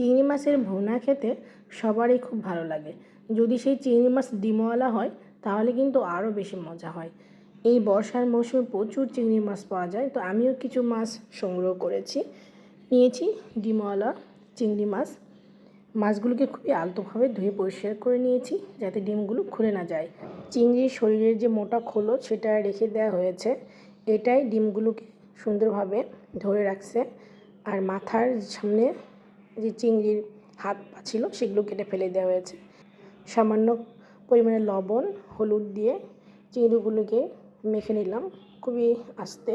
চিংড়ি মাছের ভুনা খেতে সবারই খুব ভালো লাগে। যদি সেই চিংড়ি মাছ ডিমওয়ালা হয়, তাহলে কিন্তু আরও বেশি মজা হয়। এই বর্ষার মৌসুমে প্রচুর চিংড়ি মাছ পাওয়া যায়, তো আমিও কিছু মাছ সংগ্রহ করেছি। নিয়েছি ডিমওয়ালা চিংড়ি মাছ। মাছগুলোকে খুবই আলতোভাবে ধুয়ে পরিষ্কার করে নিয়েছি, যাতে ডিমগুলো খুলে না যায়। চিংড়ির শরীরের যে মোটা খোলো সেটা রেখে দেওয়া হয়েছে। এটাই ডিমগুলোকে সুন্দরভাবে ধরে রাখছে। আর মাথার সামনে যে চিংড়ির হাত পা ছিল সেগুলো কেটে ফেলে দেওয়া হয়েছে। সামান্য পরিমাণে লবণ, হলুদ দিয়ে চিংড়িগুলোকে মেখে নিলাম। খুবই আস্তে,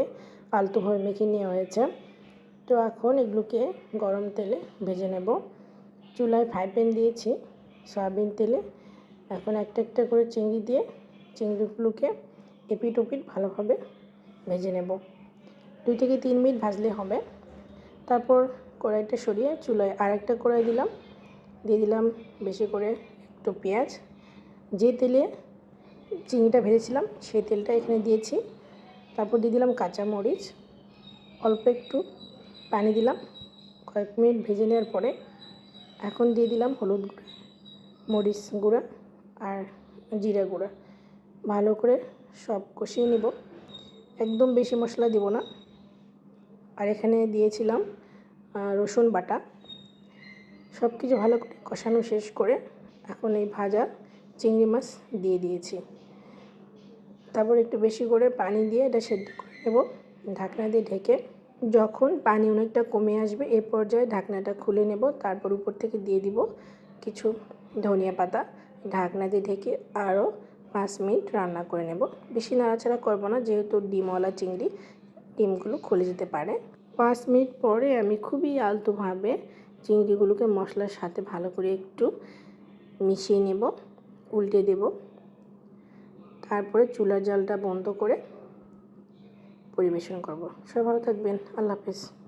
আলতোভাবে মেখে নেওয়া হয়েছে। তো এখন এগুলোকে গরম তেলে ভেজে নেব। চুলায় ফ্রাই প্যান দিয়েছি, সয়াবিন তেলে। এখন একটা একটা করে চিংড়ি দিয়ে চিংড়িগুলোকে এপিট ওপিট ভালোভাবে ভেজে নেব। দুই থেকে তিন মিনিট ভাজলে হবে। তারপর কড়াইটা সরিয়ে চুলায় আরেকটা কড়াই দিলাম। দিয়ে দিলাম বেশি করে একটু পেঁয়াজ। যে তেলে চিংড়িটা ভেজেছিলাম, সেই তেলটা এখানে দিয়েছি। তারপর দিয়ে দিলাম কাঁচামরিচ অল্প একটু পানি দিলাম। কয়েক মিনিট ভেজে নেওয়ার পরে এখন দিয়ে দিলাম হলুদ গুঁড়া, মরিচ গুঁড়া আর জিরা গুঁড়া। ভালো করে সব কষিয়ে নেব। একদম বেশি মশলা দিব না। আর এখানে দিয়েছিলাম রসুন বাটা। সব কিছু ভালো করে কষানো শেষ করে এখন এই ভাজা চিংড়ি মাছ দিয়ে দিয়েছি। তারপর একটু বেশি করে পানি দিয়ে এটা সেদ্ধ করে নেব। ঢাকনা দিয়ে ঢেকে যখন পানি অনেকটা কমে আসবে এ পর্যায়ে ঢাকনাটা খুলে নেব। তারপর উপর থেকে দিয়ে দিব কিছু ধনিয়া পাতা। ঢাকনা দিয়ে ঢেকে আরও পাঁচ মিনিট রান্না করে নেব। বেশি নাড়াচাড়া করব না, যেহেতু ডিমওয়ালা চিংড়ি ডিমগুলো খুলে যেতে পারে। পাঁচ মিনিট পরে আমি খুবই আলতোভাবে চিংড়িগুলোকে মশলার সাথে ভালো করে একটু মিশিয়ে নেব, উল্টে দেব। তারপরে চুলার জলটা বন্ধ করে পরিবেশন করব। সবাই ভালো থাকবেন। আল্লাহ হাফেজ।